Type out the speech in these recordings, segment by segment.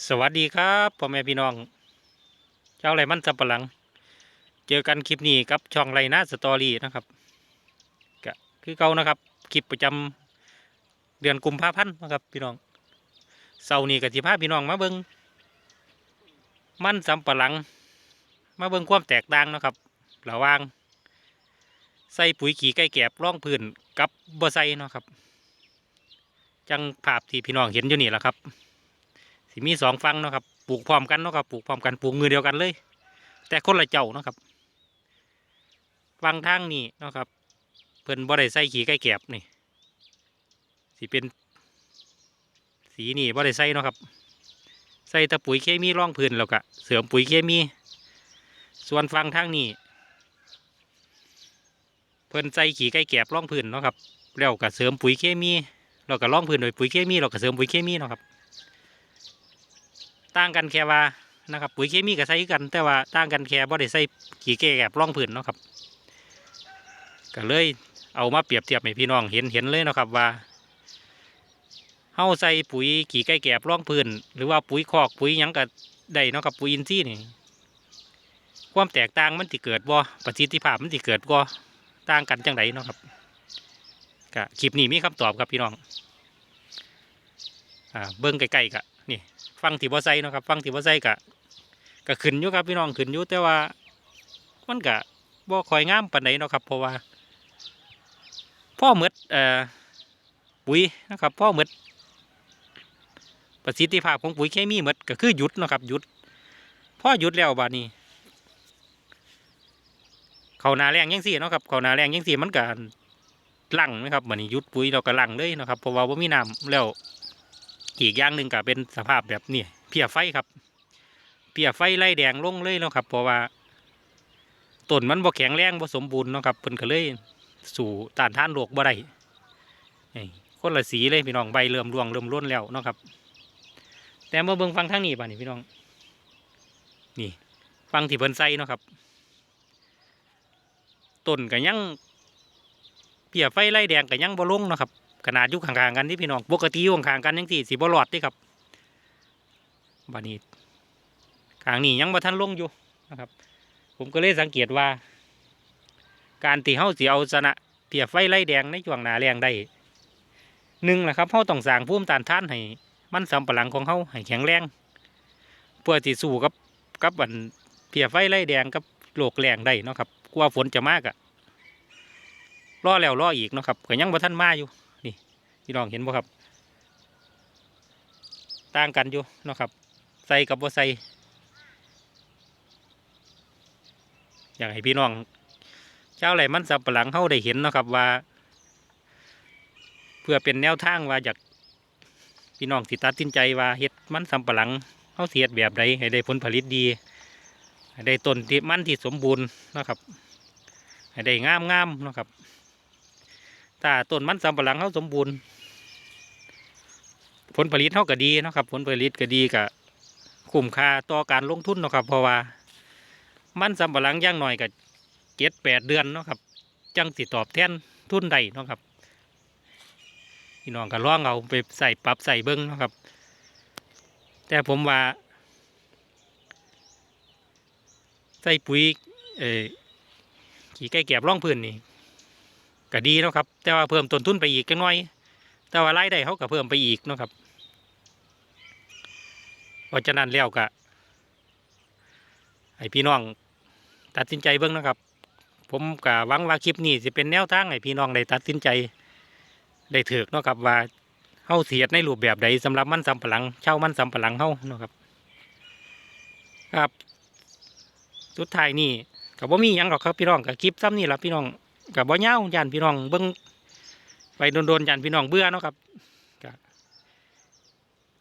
สวัสดีครับพ่อแม่พี่น้อง เจ้าไรมันสับปะหลัง เจอกันคลิปนี้กับช่องไรนาสตอรี่นะครับก็คือเก่านะครับคลิปประจำเดือนกุมภาพันธ์นะครับพี่น้องเสาร์นี้กับที่พาพี่น้องมาเบิงมันสำปะหลัง มาเบิ้งความแตกต่างนะครับระว่าง ใส่ปุ๋ยขี้ไก่แกบร่องพื้นกับบ่ใส่เนาะครับ จังภาพที่พี่น้องเห็นอยู่นี่แหละครับ สิมีสองฟังเนาะครับปลูกพร้อมกันเนาะครับปลูกพร้อมกันปลูกมือเดียวกันเลย แต่คนละเจ้าเนาะครับฟังทางนี้เนาะครับ เพิ่นบ่ได้ใส่ขี้ไก่แกบนี่สิเป็น สีนี่บ่ได้ใส่เนาะครับ ใส่ตะปุ๋ยเคมีร่องพื้นแล้วก็เสริมปุ๋ยเคมี ส่วนฟังทางนี้เพิ่นใส่ขี้ไก่แกบร่องพื้นเนาะครับแล้วก็เสริมปุ๋ยเคมีแล้วก็ร่องพื้นโดยปุ๋ยเคมีแล้วก็เสริมปุ๋ยเคมีเนาะครับ ต่างกันแค่ว่านะครับปุ๋ยเคมีก็ใส่กัน แต่ว่าต่างกันแค่บ่ได้ใส่ขี้แก่แกบร่องพื้นเนาะครับก็เลยเอามาเปรียบเทียบให้พี่น้องเห็นเห็นเลยเนาะครับว่าเฮาใส่ปุ๋ยขี้ไก่แกบร่องพื้น หรือว่าปุ๋ยคอกปุ๋ยยังก็ได้เนาะครับปุ๋ยอินทรีย์นี่ความแตกต่างมันสิเกิดบ่ประสิทธิภาพมันสิเกิดบ่ต่างกันจังไดเนาะครับก็คลิปนี้มีคำตอบครับพี่น้อง อ่าเบิ่งใกลๆกะนี่ฟังที่บ่ใส่เนาะครับฟังที่บ่ใส่กะก็ขึ้นอยู่ครับพี่น้องขึ้นอยู่แต่ว่ามันกะบ่คอยงามปานใดเนาะครับเพราะว่าพ่อหมดเอ่อปุ๋ยนะครับพ่อหมดประสิทธิภาพของปุ๋ยเคมีหมดก็คือหยุดเนาะครับหยุดพ่อหยุดแล้วบาดนี้เขานาแรงยังสี่เนาะครับเขานาแรงยังสี่มันก็ลั่งนะครับบัดนี้หยุดปุ๋ยเราก็ลังเลยเนาะครับเพราะว่าบ่มีน้ำแล้ว อีกอย่างหนึ่งก็เป็นสภาพแบบนี้เพียไฟครับ เพียไฟไล่แดงลงเลยเนาะครับ เพราะว่าต้นมันบ่แข็งแรงบ่สมบูรณ์เนาะครับเพิ่นก็เลยสู่ต้านทานโรคบ่ได้คนละสีเลยพี่น้องใบเริ่มร่วงเริ่มร่วนแล้วเนาะครับ แต่มาเบิ่งฟังทางนี้ป่ะนี่พี่น้อง นี่ ฟังที่เพิ่นใส่เนาะครับต้นก็ยังเพียไฟไล่แดงก็ยังบ่ลงเนาะครับ ขนาดยู่ข้างๆกันที่พี่น้องปกติอยู่ข้างๆกันยังสี่สีบอลอดด้ครับบานี้ขางนี้ยังบ่ทันลงอยู่นะครับ ผมก็เลยสังเกตว่า การตีเฮาสิเอาชนะเปียไฟไล่แดงในช่วงหนาแรงได้หนึ่งแหละครับเฮาต้องสร้างภูมิต้านท่านให้มันสำปะหลังของเฮาให้แข็งแรงเพื่อที่สู้กับกับอันเปียไฟไล่แดงกับโรคแรงได้นะครับกลัวฝนจะมากอะรอแล้วรออีกนะครับก็ยังบ่ทันมาอยู่ พี่น้องเห็นบ่ครับ ต่างกันอยู่นะครับ ใส่กับบ่ใส่อยากให้พี่น้องเจ้าไรมันสับปะหลังเฮาได้เห็นนะครับว่า เพื่อเป็นแนวทางว่าอยากพี่น้องสิตัดสินใจว่าเฮ็ดมันสำปะหลังเฮาเสิเฮ็ดแบบใดให้ได้ผลผลิตดีให้ได้ต้นที่มันที่สมบูรณ์นะครับให้ได้งามงามๆนะครับ ถ้าต้นมันสำปะหลังเขาสมบูรณ์ ผลผลิตเขาก็ดีนะครับ ผลผลิตก็ดีกับคุ้มค่าต่อการลงทุนนะครับ เพราะว่ามันสำปะหลังย่างหน่อยก็เจ็ดแปดเดือนนะครับ จังสิตอบแทนทุนใดนะครับพี่น้องก็ลองเอาไปใส่ปรับใส่เบิ้งนะครับ แต่ผมว่า ใส่ปุ๋ยเออขี้ไก่แกบร่องพื้นนี่ ก็ดีเนาะครับ แต่ว่าเพิ่มต้นทุนไปอีกจังน้อย แต่ว่ารายได้เขาก็เพิ่มไปอีกเนาะครับเพราะฉะนั้นแล้วก็ให้พี่น้องตัดสินใจเบิ่งนะครับ ผมก็หวังว่าคลิปนี้จะเป็นแนวทางให้พี่น้องได้ตัดสินใจได้ถือเนาะครับว่าเฮาเสียดในรูปแบบใดสำหรับมันสำปะหลังเช่ามันสำปะหลังเฮาเนาะครับ ครับ สุดท้ายนี่ก็บ่มีหยังหรอกครับพี่น้องกับคลิปซ้ำนี่ละพี่น้อง กับบ่เน่ายันพี่น้องเบิ้งไปโดนๆยันพี่น้องเบื่อเนาะครับก็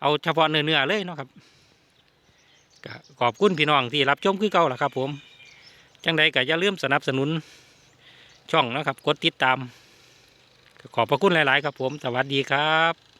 เอาเฉพาะเนื้อๆเลยเนาะครับก็ขอบคุณพี่น้องที่รับชมคือเก่าล่ะครับผม จังใดก็อย่าลืมสนับสนุนช่องนะครับ กดติดตาม ขอบพระคุณหลาย ๆ ครับผม สวัสดีครับ